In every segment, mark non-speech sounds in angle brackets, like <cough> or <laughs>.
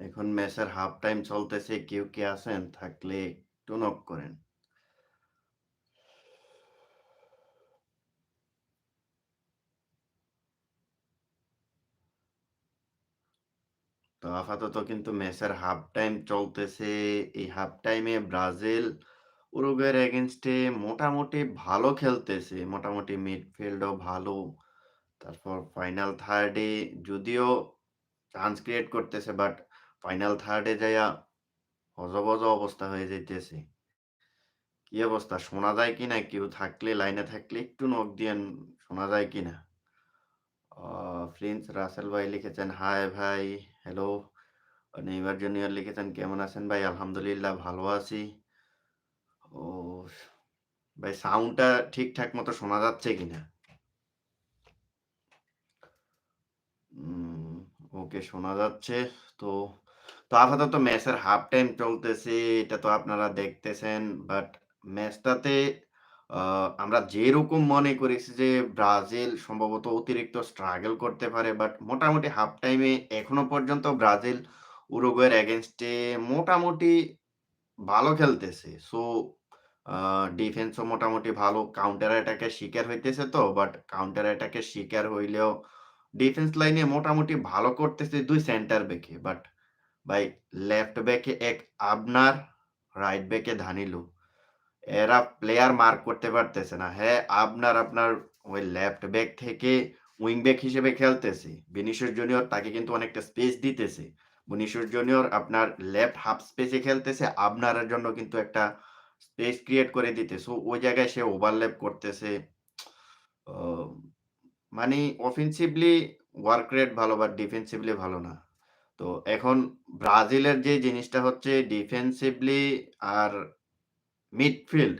এখন ম্যাচের half time চলতেছে। কেউ কি আছেন? থাকলে একটু নক করেন। তো আপাতত কিন্তু ম্যাচের হাফ টাইম চলতেছে। এই হাফ টাইমে ব্রাজিল, উরুগুয়ের এগেনস্টে মোটামুটি ভালো খেলতেছে। মোটামুটি মিডফিল্ডও ভালো। তারপর ফাইনাল থার্ড যদিও চান্স ক্রিয়েট করতেছে বাট ফাইনাল থার্ডে যাইয়া হজবজ অবস্থা হয়ে যাইতেছে। কি অবস্থা? শোনা যায় কিনা? কেউ থাকলে লাইনে থাকলে একটু নখ দিয়েন শোনা যায় কিনা? প্রিন্স রাসেল ভাই লিখেছেন, "হাই ভাই, হ্যালো।" নেইমার জুনিয়র লিখেছেন, "কেমন আছেন ভাই?" আলহামদুলিল্লাহ ভালো আছি। ও ভাই সাউন্ডটা ঠিকঠাক মতো শোনা যাচ্ছে কিনা? ওকে শোনা যাচ্ছে। তো, তো আপাতত ম্যাচের হাফ টাইম চলতেছে। এটা তো আপনারা দেখতেছেন। বাট ম্যাচটাতে আমরা যেরকম মনে করেছি যে ব্রাজিল সম্ভবত অতিরিক্ত স্ট্রাগল করতে পারে। বাট মোটামুটি হাফ টাইমে এখনও পর্যন্ত ব্রাজিল উরুগুয়ের এ মোটামুটি ভালো খেলতেছে। সো ডিফেন্সও মোটামুটি ভালো কাউন্টার অ্যাটাক এর শিকার হইতেছে তো। বাট কাউন্টার অ্যাটাক এর শিকার হইলেও ডিফেন্স লাইনে মোটামুটি ভালো করতেছে দুই সেন্টার ব্যাকে। বাট ভাই লেফট ব্যাকে এক আবনার, রাইট ব্যাকে দানিলো। এরা প্লেয়ার মার্ক করতে পারতেছে না। হ্যাঁ, আবনার আপনার ওই লেফট ব্যাক থেকে উইং ব্যাক হিসেবে খেলতেছে। ভিনিসিয়াস জুনিয়র তাকে কিন্তু অনেকটা স্পেস দিতেছে। ভিনিসিয়াস জুনিয়র আপনার লেফট হাফ স্পেসে খেলতেছে। আপনার জন্য কিন্তু একটা স্পেস ক্রিয়েট করে দিতে। সো ওই জায়গায় সে ওভারল্যাপ করতেছে। মানে অফেন্সিভলি ওয়ার্ক রেট ভালো বা ডিফেন্সিভলি ভালো না। তো এখন ব্রাজিলের যে জিনিসটা হচ্ছে ডিফেন্সিভলি আর মিডফিল্ড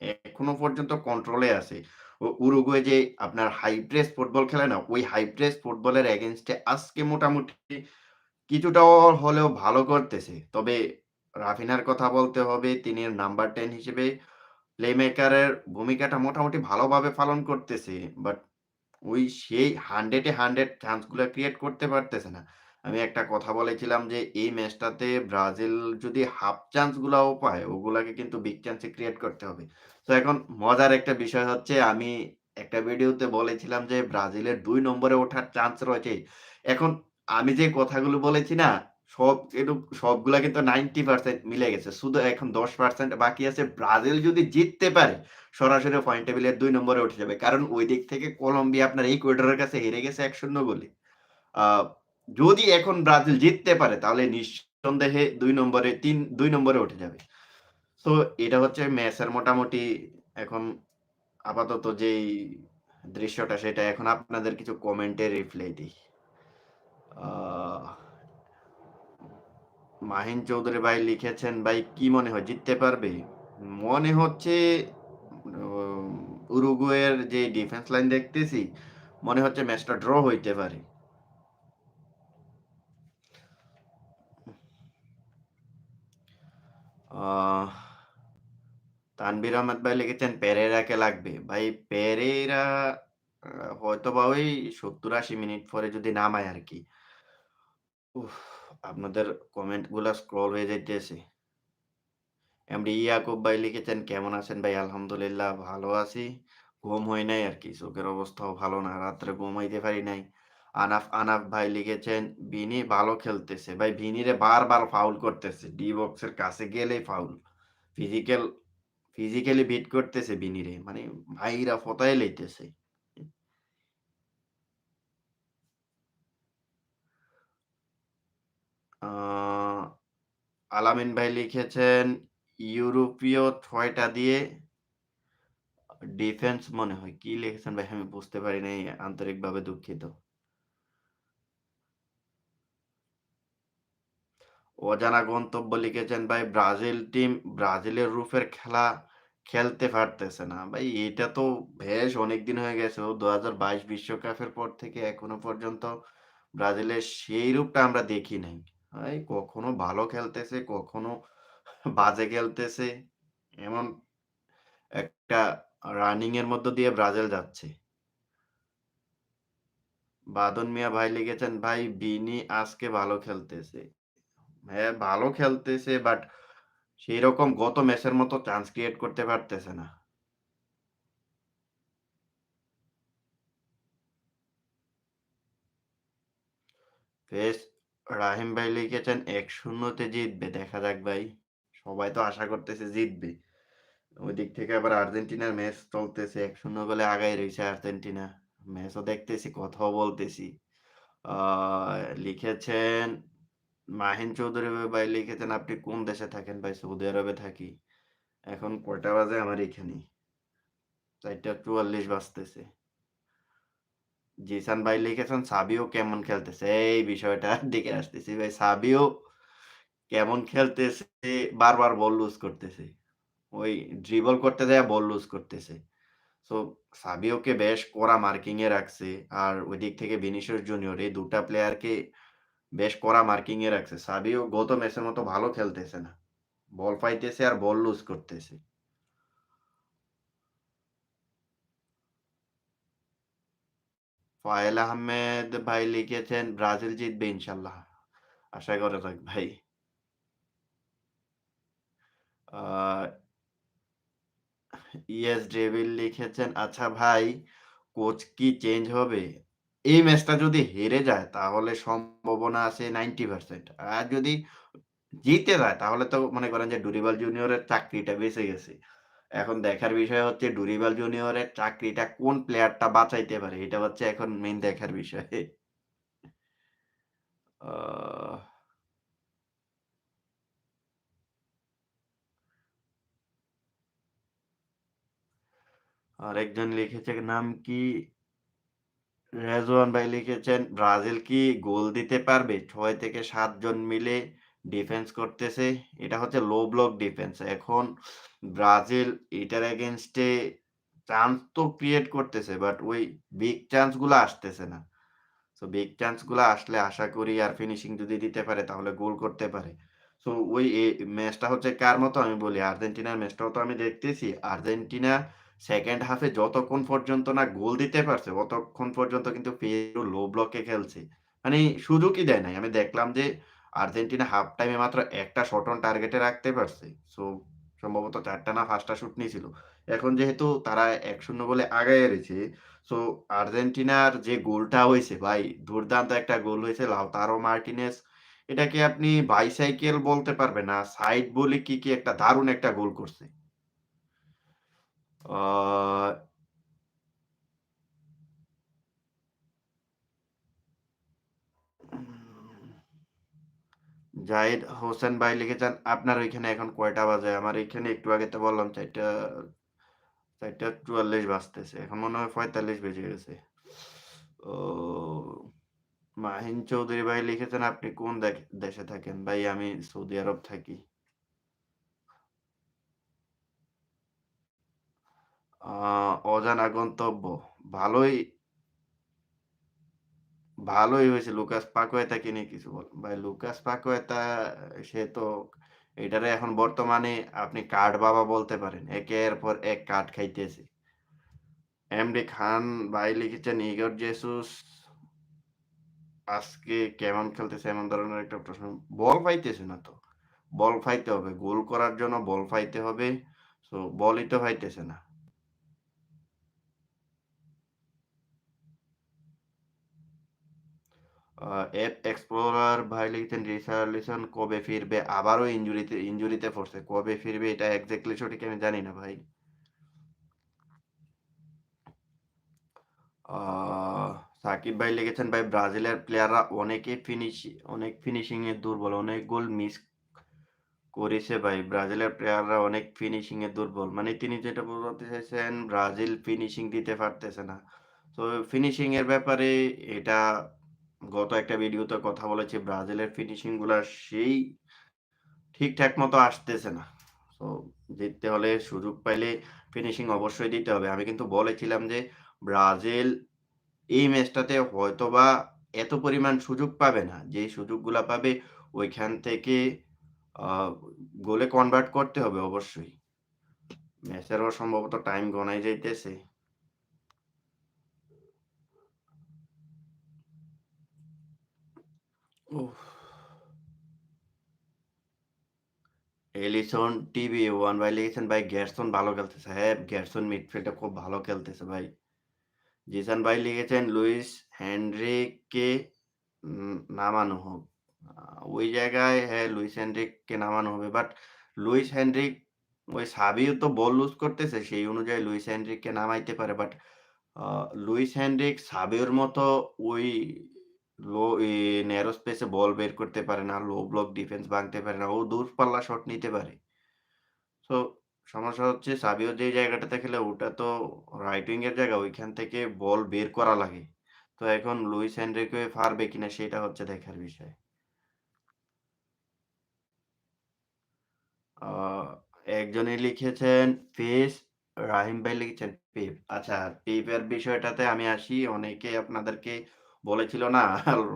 এখনও পর্যন্ত কন্ট্রোলে আছে। উরুগুয়ে যে আপনার হাই প্রেস ফুটবল খেলে না? ওই হাই প্রেস ফুটবলের এগেইনস্ট এ আজকে মোটামুটি কিছুটা হলেও ভালো করতেছে। তবে রাফিনার কথা বলতে হবে। তিনি নাম্বার টেন হিসেবে প্লে মেকারের ভূমিকাটা মোটামুটি ভালোভাবে পালন করতেছে। বাট ওই সেই হান্ড্রেডে হান্ড্রেড চান্সগুলো ক্রিয়েট করতে পারতেছে না। আমি একটা কথা বলেছিলাম যে এই ম্যাচটাতে ব্রাজিল যদি হাফ চান্স গুলাও পায়, ওগুলাকে কিন্তু বিগ চান্স ক্রিয়েট করতে হবে। তো এখন মজার একটা বিষয় হচ্ছে আমি একটা ভিডিওতে বলেছিলাম যে ব্রাজিলের দুই নম্বরে ওঠার চান্স রয়েছে। এখন আমি যে কথাগুলো বলেছি না? সব সবগুলা কিন্তু 90% মিলে গেছে। শুধু এখন 10% বাকি আছে। ব্রাজিল যদি জিততে পারে, সরাসরি পয়েন্ট টেবিলের ২ নম্বরে উঠে যাবে। কারণ ওই দিক থেকে কলম্বিয়া আপনার ইকুয়েডরের কাছে হেরে গেছে ১-০ গোলে। যদি এখন ব্রাজিল জিততে পারে তাহলে নিঃসন্দেহে দুই নম্বরে ৩ ২ নম্বরে উঠে যাবে। তো এটা হচ্ছে ম্যাচের মোটামুটি এখন আপাতত যেই দৃশ্যটা সেটা এখন আপনাদের কিছু কমেন্টে রিপ্লাই দেই। মাহিন চৌধুরী ভাই লিখেছেন, "ভাই কি মনে হয় জিততে পারবে?" মনে হচ্ছে উরুগুয়ের যে ডিফেন্স লাইন দেখতেছি, মনে হচ্ছে ম্যাচটা ড্র হইতে পারে। আ তানভীর আহমেদ ভাই লিখেছেন, "পেরেরাকে লাগবে।" ভাই পেরেরা হয়তো বা ওই ৭০-৮০ মিনিট পরে যদি নামায় আরকি। উফ! আপনাদের কমেন্টগুলা স্ক্রল হয়ে যাইতেছে। এমডি ইয়াকুব ভাই লিখেছেন, "কেমন আছেন ভাই?" আলহামদুলিল্লাহ ভালো আছি। ঘুম হয় নাই আর কি চোখের অবস্থাও ভালো না। রাত্রে ঘুমাইতে পারি নাই। আনাফ আনাফ ভাই লিখেছেন, "বিনি ভালো খেলতেছে।" ভাই ভিনিরে বারবার ফাউল করতেছে। ডি বক্সের কাছে গেলেই ফাউল। ফিজিক্যাল ফিজিক্যালি বিট করতেছে বিনিরে। মানে মাইরা ফতায় লইতেছে। আলামিন ভাই লিখেছেন, "ইউরোপীয় ৬ টা দিয়ে ডিফেন্স মনে হয়।" কি লিখেছেন ভাই আমি বুঝতে পারি নাই। আন্তরিকভাবে দুঃখিত। অজানা গন্তব্য লিখেছেন, "ভাই ব্রাজিল টিম ব্রাজিলের রূপের খেলা খেলতে পারতেছে না।" ভাই এটা তো বেশ অনেকদিন হয়ে গেছে। ও ২০২২ বিশ্বকাপের পর থেকে এখনও পর্যন্ত ব্রাজিলের সেই রূপটা আমরা দেখি নাই। ভাই কখনো ভালো খেলতেছে, কখনো বাজে খেলতেছে। এমন একটা রানিং এর মধ্য দিয়ে ব্রাজিল যাচ্ছে। বাদন মিয়া ভাই লিখেছেন, "ভাই বিনি আজকে ভালো খেলতেছে।" হ্যাঁ, ভালো খেলতেছে বাট সেইরকম গত ম্যাচের মতো চান্স ক্রিয়েট করতে পারতেছে না। পেস রাহিম ভাই লিখেছেন ১-০ তে জিতবে। দেখা যাক ভাই। সবাই তো আশা করতেছে জিতবে। ওই দিক থেকে আবার আর্জেন্টিনার ম্যাচ চলতেছে। ১-০ বলে আগাই রইছে আর্জেন্টিনা। ম্যাচও দেখতেছি, কথাও বলতেছি। লিখেছেন মাহিন চৌধুরী ভাই লিখেছেন, "আপনি কোন দেশে থাকেন?" ভাই সৌদি আরবে থাকি। এখন কয়টা বাজে আমার এখানে? ৪টা ৪৪ বাজতেছে। জিসান ভাই লিখেছেন, "সাবিও কেমন খেলতেছে?" এই বিষয়টার <laughs> দিকে আসতেছি ভাই। সাবিও কেমন খেলতেছে, বারবার বল লুজ করতেছে। ওই ড্রিবল করতে যাইয়া বল লুজ করতেছে। সো সাবিওকে বেশ কড়া মার্কিং এ রাখছে। আর ওই দিক থেকে ভিনিসিয়াস জুনিয়র এই দুটা প্লেয়ারকে বেশ কড়া মার্কিং এ রাখছে। সাবিও গত ম্যাচের মতো ভালো খেলতেছে না। বল পাইতেছে আর বল লুজ করতেছে। ফায়েল আহমেদ ভাই লিখেছেন, "ব্রাজিল জিতবে ইনশাল্লাহ।" আশা করা যাক ভাই। ইয়েস ডেভিল লিখেছেন, "আচ্ছা ভাই, কোচ কি চেঞ্জ হবে? এই ম্যাচটা যদি হেরে যায়, তাহলে সম্ভাবনা আছে 90% আর যদি জিতে যায়, তাহলে তো মনে করেন যে ডুরিবাল জুনিয়রের চাকরিটা বেঁচে গেছে। এখন দেখার বিষয় হচ্ছে ডুরিবাল জুনিয়রের চাকরিটা কোন প্লেয়ারটা বাঁচাইতে পারে? এটা হচ্ছে এখন মেইন দেখার বিষয়। আরেকজন লিখেছে নাম কি? রেজওয়ান ভাই লিখেছেন, "ব্রাজিল কি গোল দিতে পারবে? ছয় থেকে ৭ জন মিলে ডিফেন্স করতেছে।" এটা হচ্ছে লো ব্লক ডিফেন্স। এখন ব্রাজিল এটার এগেইনস্ট এ চান্স তো ক্রিয়েট করতেছে বাট ওই বিগ চান্সগুলা আসতেছে না। সো বিগ চান্সগুলা আসলে আশা করি আর ফিনিশিং যদি দিতে পারে তাহলে গোল করতে পারে। সো ওই ম্যাচটা হচ্ছে কার মতো আমি বলি, আর্জেন্টিনার ম্যাচটাও তো আমি দেখতেছি। আর্জেন্টিনা সেকেন্ড হাফে যতক্ষণ পর্যন্ত না গোল দিতে পারছে, ততক্ষণ পর্যন্ত কিন্তু পেরু লো ব্লকে খেলছে। মানে সুযোগই দেয় নাই। আমি দেখলাম যে আর্জেন্টিনা হাফ টাইমে মাত্র একটা শট অন টার্গেটে রাখতে পারছে। সো সম্ভবত চারটা না ৫ টা শুট নিয়েছিল। এখন যেহেতু তারা ১-০ গোলে আগাইয়া রয়েছে, সো আর্জেন্টিনার যে গোলটা হয়েছে ভাই দুর্দান্ত একটা গোল হইছে লাউতারো মার্টিনেজ। এটাকে আপনি বাইসাইকেল বলতে পারবেন না। সাইড বলে কি, কি একটা দারুণ একটা গোল করছে। জাহিদ হোসেন ভাই লিখেছেন, "আপনার ওইখানে এখন কয়টা বাজে?" আমার এইখানে একটু আগে তো বললাম ৪টা ৪টা ৪৪ বাজতেছে। এখন মনে হয় ৪৫ বেজে গেছে। ও মাহিন চৌধুরী ভাই লিখেছেন, "আপনি কোন দেশে থাকেন?" ভাই আমি সৌদি আরব থাকি। অজানা গন্তব্য। ভালোই ভালোই হয়েছে লুকাস পাকুয়েতাকে কিনে কিছু বল ভাই লুকাস পাকোয়েতা সে তো এটারে এখন বর্তমানে আপনি কার্ড বাবা বলতে পারেন। একের পর এক কার্ড খাইতেছে। এমডি খান ভাই লিখেছেন, "ইগর জেসুস আজকে কেমন খেলতেছে?" এমন ধরনের একটা প্রশ্ন। বল পাইতেছে না তো। বল পাইতে হবে। গোল করার জন্য বল পাইতে হবে। সো বলই তো পাইতেছে না। এফ এক্সপ্লোরার ভাই লিখেছেন, "রিচার্লিসন কবে ফিরবে?" আবারও ইনজুরিতে ইনজুরিতে পড়ছে। কবে ফিরবে এটা এক্সাক্টলি সঠিক আমি জানি না ভাই। সাকিব ভাই লিখেছেন, "ভাই ব্রাজিলের প্লেয়াররা অনেকে ফিনিশি অনেক ফিনিশিং এ দুর্বল। অনেক গোল মিস করেছে ভাই। ব্রাজিলের প্লেয়াররা অনেক ফিনিশিং এ দুর্বল।" মানে তিনি যেটা বোঝাতে চাইছেন ব্রাজিল ফিনিশিং দিতে পারতেছে না। তো ফিনিশিং এর ব্যাপারে এটা গত একটা ভিডিওতে কথা বলেছি, ব্রাজিলের ফিনিশিংগুলা সেই ঠিকঠাক মতো আসতেছে না। তো জিততে হলে সুযোগ পাইলে ফিনিশিং অবশ্যই দিতে হবে। আমি কিন্তু বলেছিলাম যে, ব্রাজিল এই ম্যাচটাতে হয়তোবা এত পরিমাণ সুযোগ পাবে না। যেই সুযোগগুলা পাবে ওইখান থেকে গোলে কনভার্ট করতে হবে অবশ্যই। ম্যাচেরও সম্ভবত টাইম গনাই যাইতেছে। এলিসন টিভি ওয়ান ভাই লিখেছেন ভাই গেরসন ভালো খেলতেছে। হ্যাঁ, গেরসন মিডফিল্ডে খুব ভালো খেলতেছে ভাই। জিসান ভাই লিখেছেন লুইস হেনরিককে নামানো হোক। ওই জায়গায় হ্যাঁ, লুইস হেনরিককে নামানো হবে। বাট লুইস হেনরিক ওই সাবিও তো বল লুজ করতেছে। সেই অনুযায়ী লুইস হেনরিককে নামাইতে পারে। বাট লুইস হেনরিক সাবিওর মতো ওই লো ন্যারো স্পেসে বল বের করতে পারে না। লো ব্লক ডিফেন্স ভাঙতে পারে না। ও দূরপাল্লা শট নিতে পারে। সো সমস্যা হচ্ছে সাবিও যে জায়গাটাতে খেলে ওটা তো রাইট উইং এর জায়গা। ওইখান থেকে বল বের করা লাগে। তো এখন লুইস হেনরিকে পারবে কিনা সেটা হচ্ছে দেখার বিষয়। একজনে লিখেছেন পেস, রাহিম ভাই লিখেছেন পেপ। আচ্ছা পেপের বিষয়টাতে আমি আসি। অনেকে আপনাদেরকে বলেছিল না,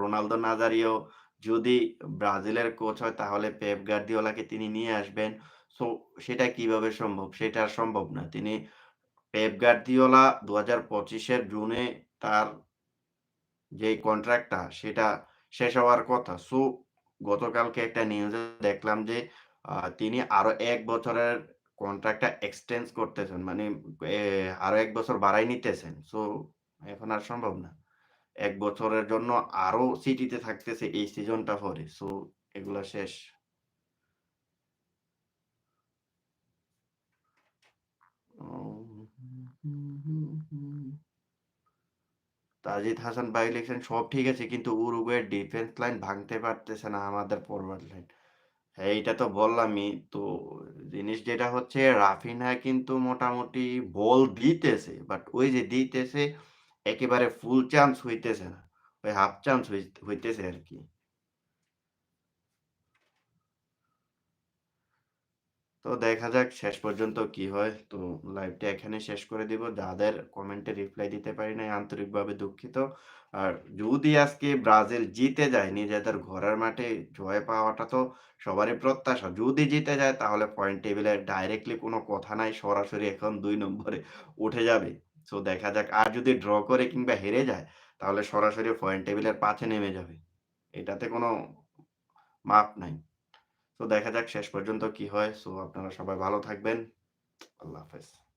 রোনালদো নাজারিও যদি ব্রাজিলের কোচ হয় তাহলে পেপ গার্দিওলাকে তিনি নিয়ে আসবেন। সো সেটা কীভাবে সম্ভব? সেটা সম্ভব না। তিনি পেপ গার্দিওলা ২০২৫ এর জুনে তার যেই কন্ট্রাক্টটা সেটা শেষ হওয়ার কথা। সো গতকালকে একটা নিউজে দেখলাম যে তিনি আরও এক বছরের কন্ট্রাক্টটা এক্সটেন্ড করতেছেন। মানে আরও ১ বছর বাড়ায় নিতেছেন। সো এখন আর সম্ভব না। ১ বছরের জন্য আরও সিটিতে থাকতেছে এই সিজনটা পরে। সো এগুলা শেষ। তাজিদ হাসান বাই লিখছেন সব ঠিক আছে কিন্তু উরুগুয়ের ডিফেন্স লাইন ভাঙতে পারতেছে না আমাদের ফরওয়ার্ড লাইন। হ্যাঁ, এইটা তো বললামই। তো জিনিস যেটা হচ্ছে রাফিনহা কিন্তু মোটামুটি বল দিতেছে। বাট ওই যে দিতেছে একেবারে ফুল চান্স হইতেছে না। ওই হাফ চান্স হই, হইতেছে আরকি। তো দেখা যাক শেষ পর্যন্ত কি হয়। তো লাইভটা এখানে শেষ করে দিব। যাদের কমেন্টে রিপ্লাই দিতে পারি নাই, আন্তরিকভাবে দুঃখিত। আর যদি আজকে ব্রাজিল জিতে যায়, নিজেদের ঘরের মাঠে জয় পাওয়াটা তো সবারই প্রত্যাশা। যদি জিতে যায়, তাহলে পয়েন্ট টেবিলে ডাইরেক্টলি কোনো কথা নাই। সরাসরি এখন দুই নম্বরে উঠে যাবে। সো দেখা যাক। আর যদি ড্র করে কিংবা হেরে যায়, তাহলে সরাসরি পয়েন্ট টেবিলের পাঁচে নেমে যাবে। এটাতে কোনো মাপ নাই। তো দেখা যাক শেষ পর্যন্ত কি হয়। সো আপনারা সবাই ভালো থাকবেন। আল্লাহ হাফেজ।